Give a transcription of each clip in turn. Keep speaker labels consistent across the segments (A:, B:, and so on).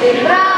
A: ти.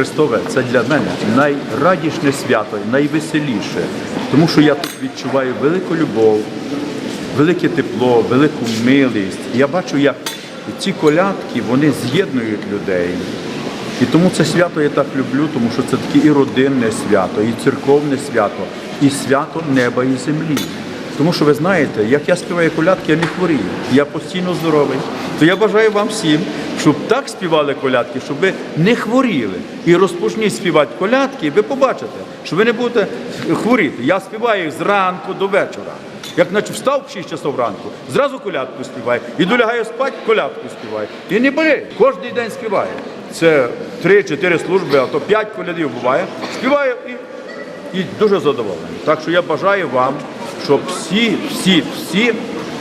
A: Христове це для мене найрадісне свято, найвеселіше, тому що я тут відчуваю велику любов, велике тепло, велику милість. Я бачу, як ці колядки вони з'єднують людей. І тому це свято я так люблю, тому що це таке і родинне свято, і церковне свято, і свято неба і землі. Тому що ви знаєте, як я співаю колядки, я не хворію, я постійно здоровий. То я бажаю вам всім, щоб так співали колядки, щоб ви не хворіли. І розпочніть співати колядки, і ви побачите, що ви не будете хворіти. Я співаю їх зранку до вечора. Як наче встав в 6 часов ранку, зразу колядку співаю. Іду лягаю спати, колядку співаю. І не болею, кожен день співаю. Це 3-4 служби, а то 5 колядів буває. Співаю і і дуже задоволений. Так що я бажаю вам, щоб всі, всі, всі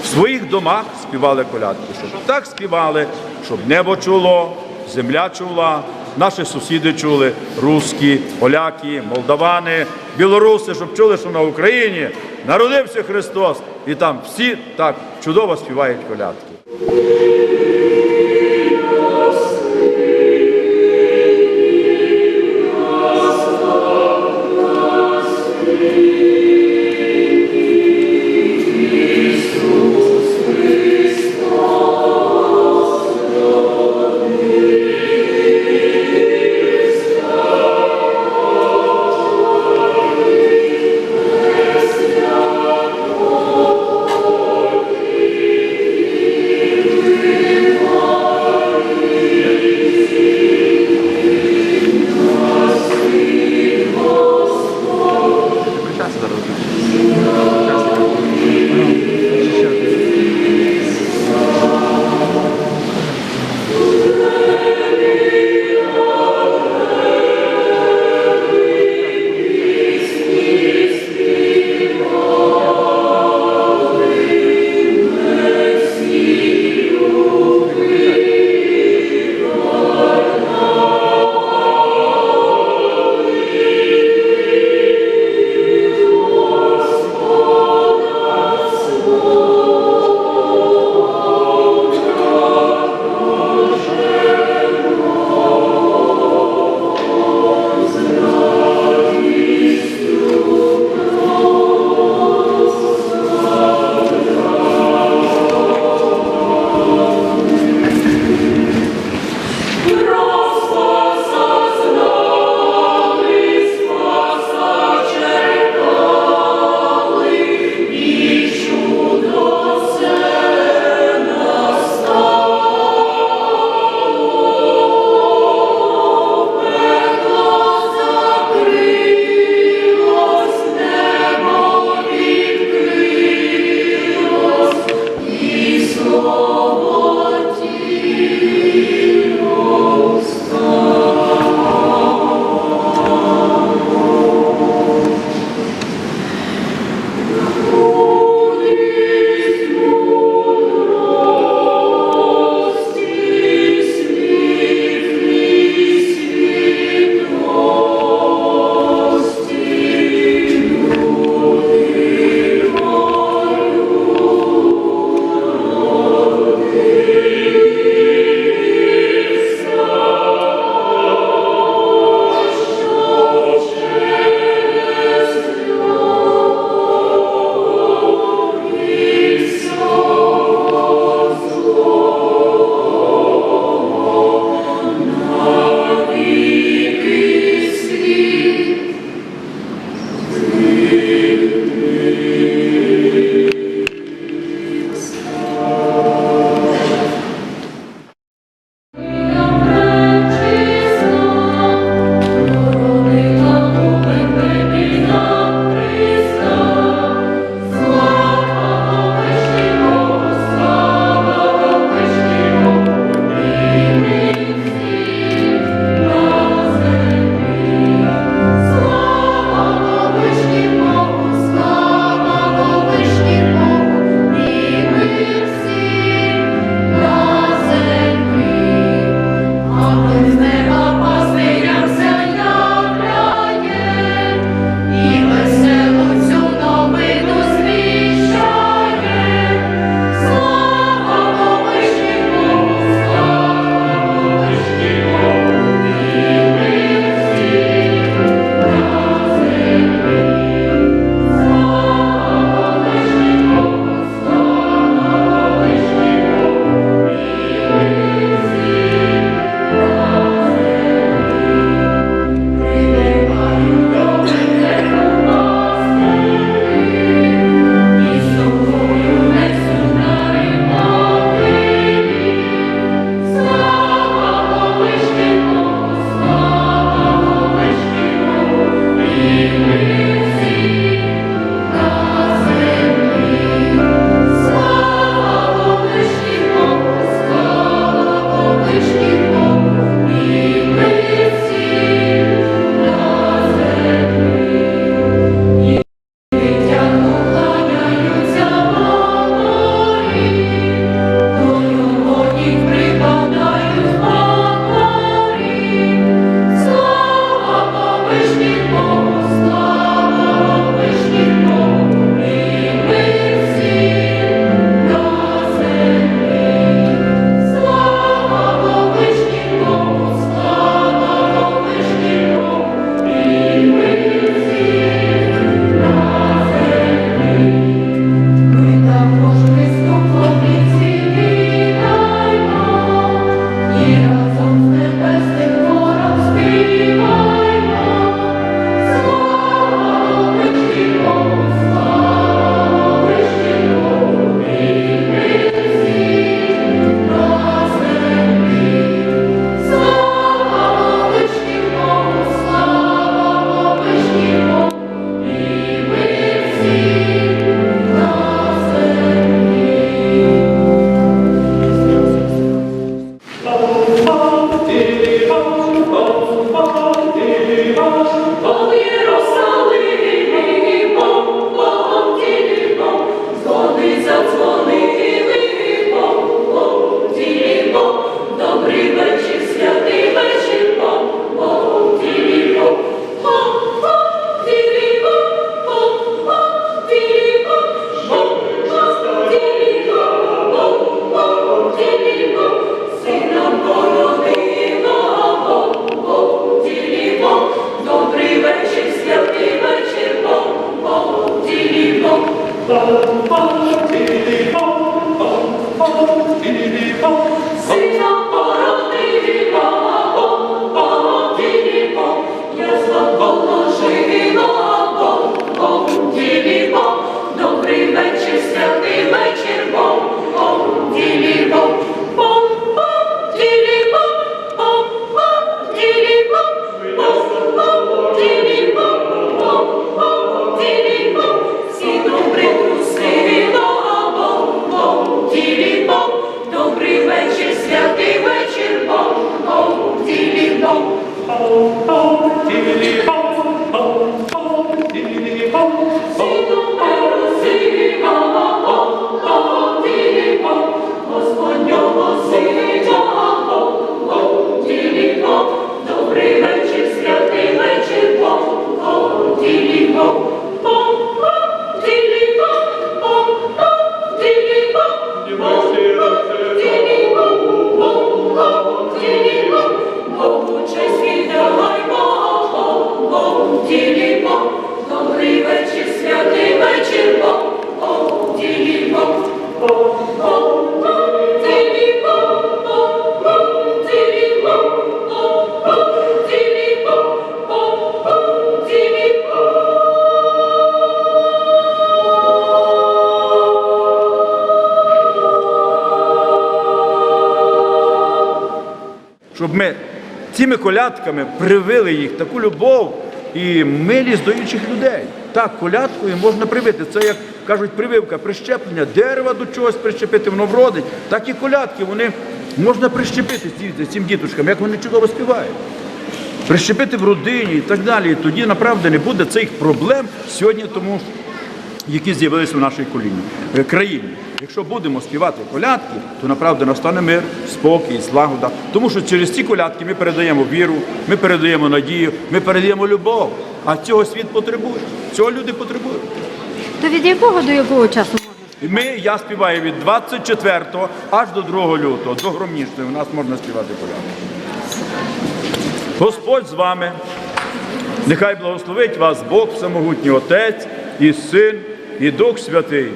A: в своїх домах співали колядки, щоб так співали, щоб небо чуло, земля чула, наші сусіди чули, русські, поляки, молдавани, білоруси, щоб чули, що на Україні народився Христос, і там всі так чудово співають колядки. Щоб ми цими колядками привили їх таку любов і милість до інших людей. Так, колядкою можна привити. Це як кажуть, прививка, прищеплення, дерева до чогось прищепити, воно вродить. Так і колядки вони можна прищепити цим діточкам, як вони чудово співають. Прищепити в родині і так далі. І тоді направду не буде цих проблем сьогодні, тому які з'явилися в нашій коліні, е, країні. Якщо будемо співати колядки, то направду настане мир, спокій, злагода. Тому що через ці колядки ми передаємо віру, ми передаємо надію, ми передаємо любов. А цього світ потребує. Цього люди потребують.
B: То від якого до якого часу
A: ми, я співаю від 24 аж до 2 лютого, до громнічної. У нас можна співати колядки. Господь з вами. Нехай благословить вас Бог Всемогутній Отець і Син, і Дух Святий.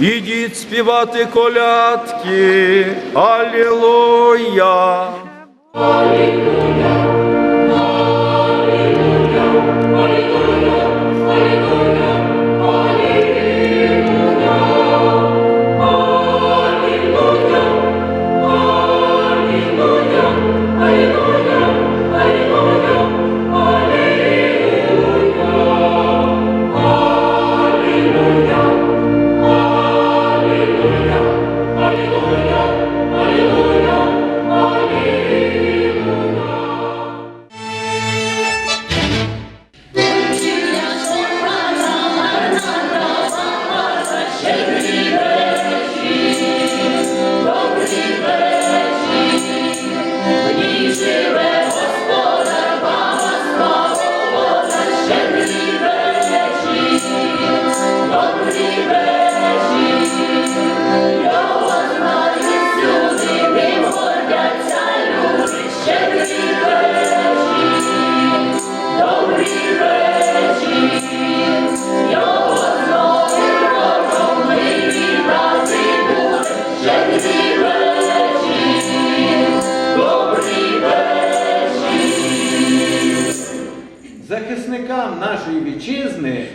A: Ідіть співати колядки. Алілуя!
C: Захисникам вітчизни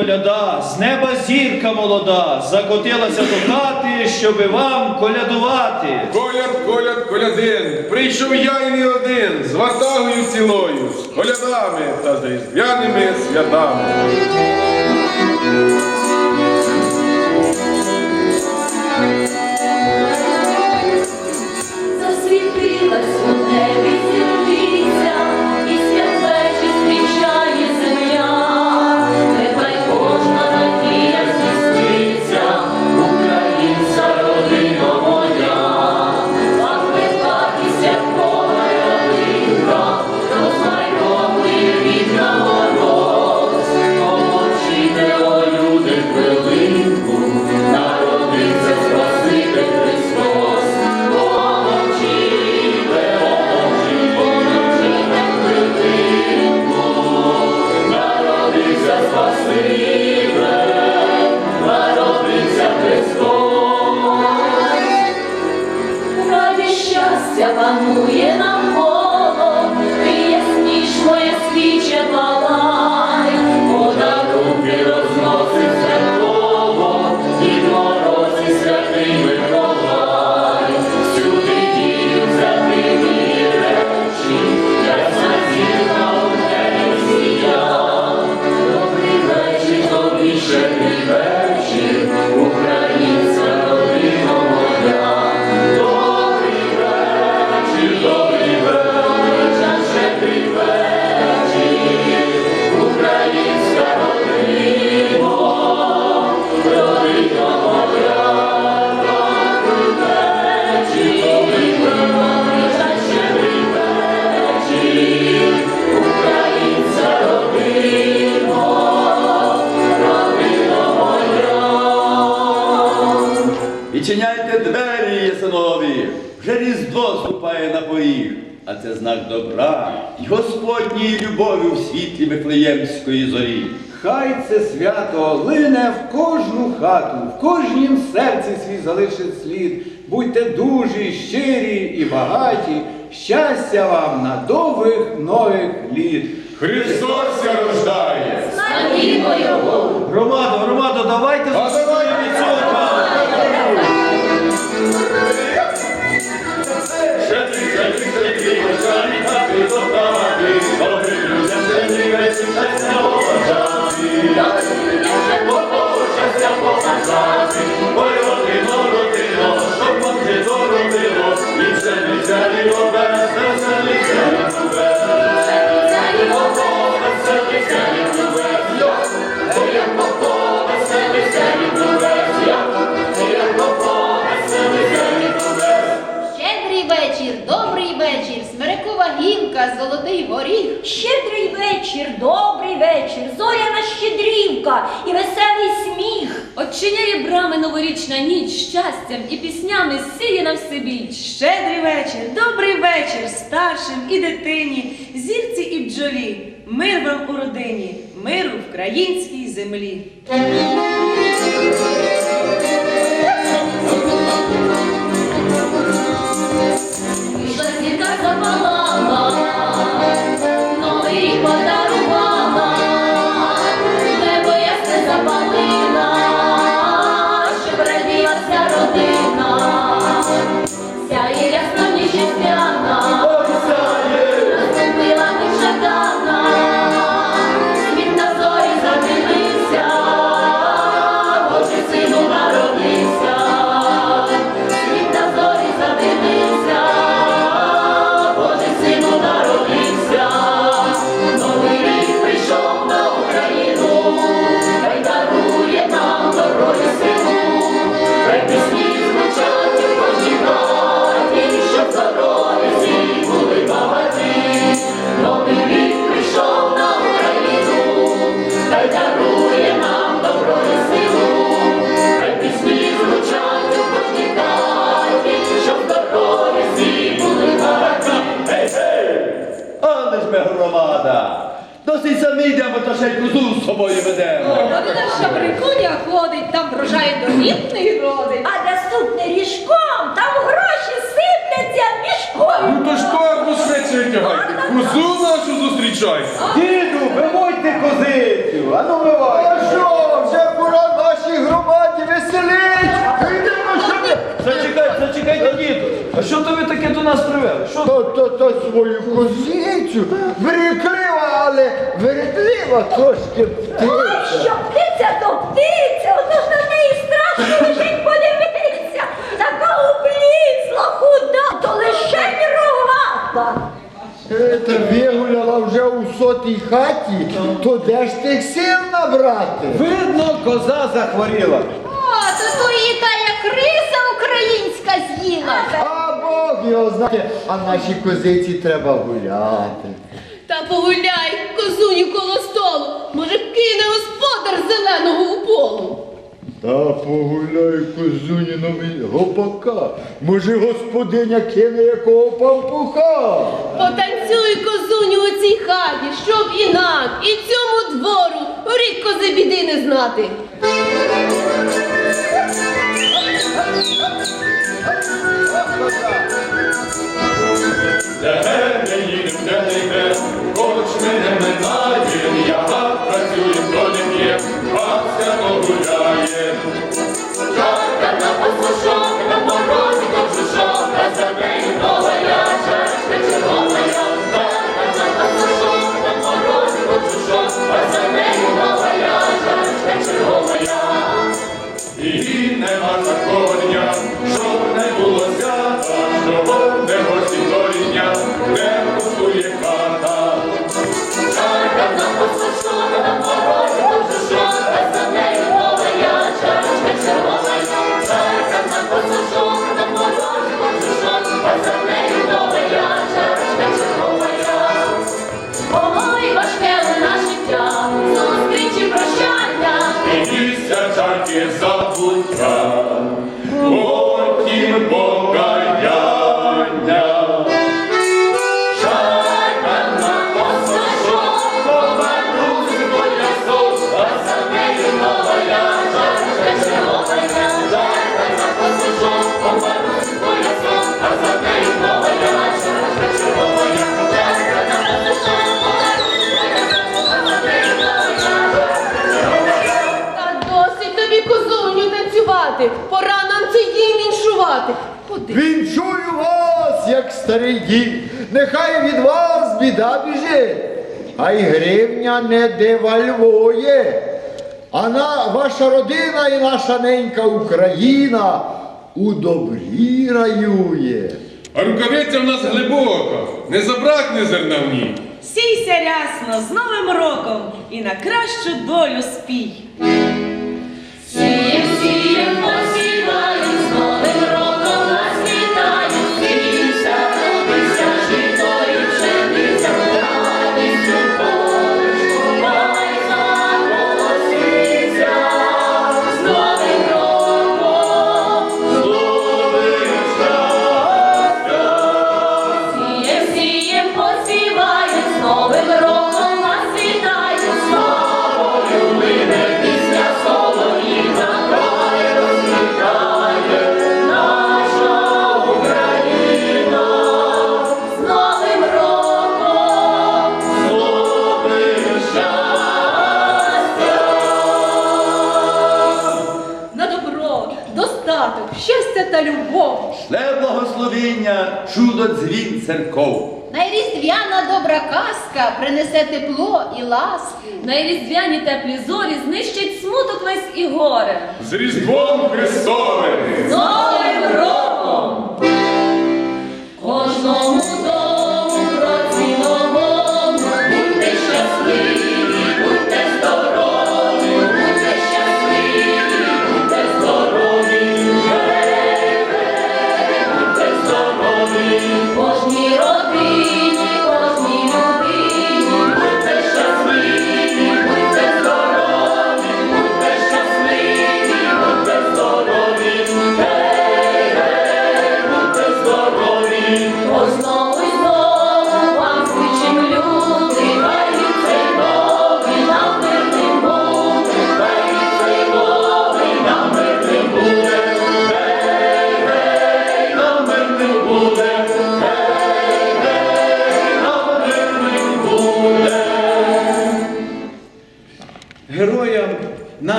D: коляда, з неба зірка молода, закотилася до хати, щоби вам колядувати.
C: Коляд, коляд, колядин, прийшов я і не один, з ватагою цілою, з колядами та з різдвяними святами.
E: знак добра й Господньої любові у світлі Вифлеємської зорі.
F: Хай це свято лине в кожну хату, в кожнім серці свій залишить слід. Будьте дужі, щирі і багаті, щастя вам на довгих нових літ.
C: Христос ся рождає!
G: Славімо його!
D: Громадо, громадо, давайте
H: зустрічаємо! і
G: веселий сміх.
I: Очиняє брами новорічна ніч щастям і піснями сіє на всебіч. Щедрий вечір, добрий вечір старшим і дитині, зірці і бджолі, мир вам у родині, миру в країнській землі.
C: А де ходить, там врожай домітний родить.
G: А наступне ріжком, там гроші сипляться мішком.
I: Ну то ж торбу швидше витягайте. Козу нашу зустрічайте.
F: Діду, виводьте козицю, а ну виводьте. А що, вже пора нашій громаді веселить. Йдемо, що ми...
J: Зачекайте, зачекайте, діду. А що то ви таке до нас привели? Що
K: То, то, то свою козицю, вередлива, але вередлива трошки птиця.
G: Що птиця,
K: Та вигуляла вже у сотій хаті, то де ж тих сил набрати?
F: Видно, коза захворіла.
L: О, то то її та як криса українська з'їла.
K: А Бог його знає, а нашій козиці треба гуляти.
L: Та погуляй, козуню коло столу. Може, кине господар зеленого у полу.
K: Та погуляй козунінові гопака. Може господиня кине якого пампуха?
L: Потанцюй козуню у цій хаті, щоб і нам, і цьому двору рік кози біди не знати.
H: Де не їдем, де не хоч ми не минаєм,
K: Senhor, bom. Як старий дід, нехай від вас біда біжить, а й гривня не девальвує. А на ваша родина і наша ненька Україна у добрі раює.
I: А рукавиця в нас глибока, не забракне зерна в ній.
C: Сійся рясно з Новим роком і на кращу долю спій. Достаток, щастя та любов.
E: Шле благословіння, чудо дзвін церков.
L: Найріздвяна добра казка принесе тепло і ласку.
C: Найріздвяні теплі зорі знищать смуток весь і горе.
H: З Різдвом Христовим!
G: З Новим роком! Кожному дому,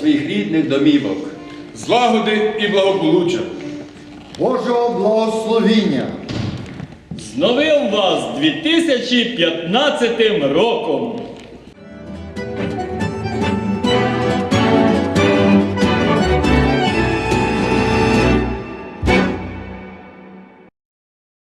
E: своїх рідних домівок.
H: Злагоди і благополуччя.
K: Божого благословіння.
M: З новим вас 2015 роком!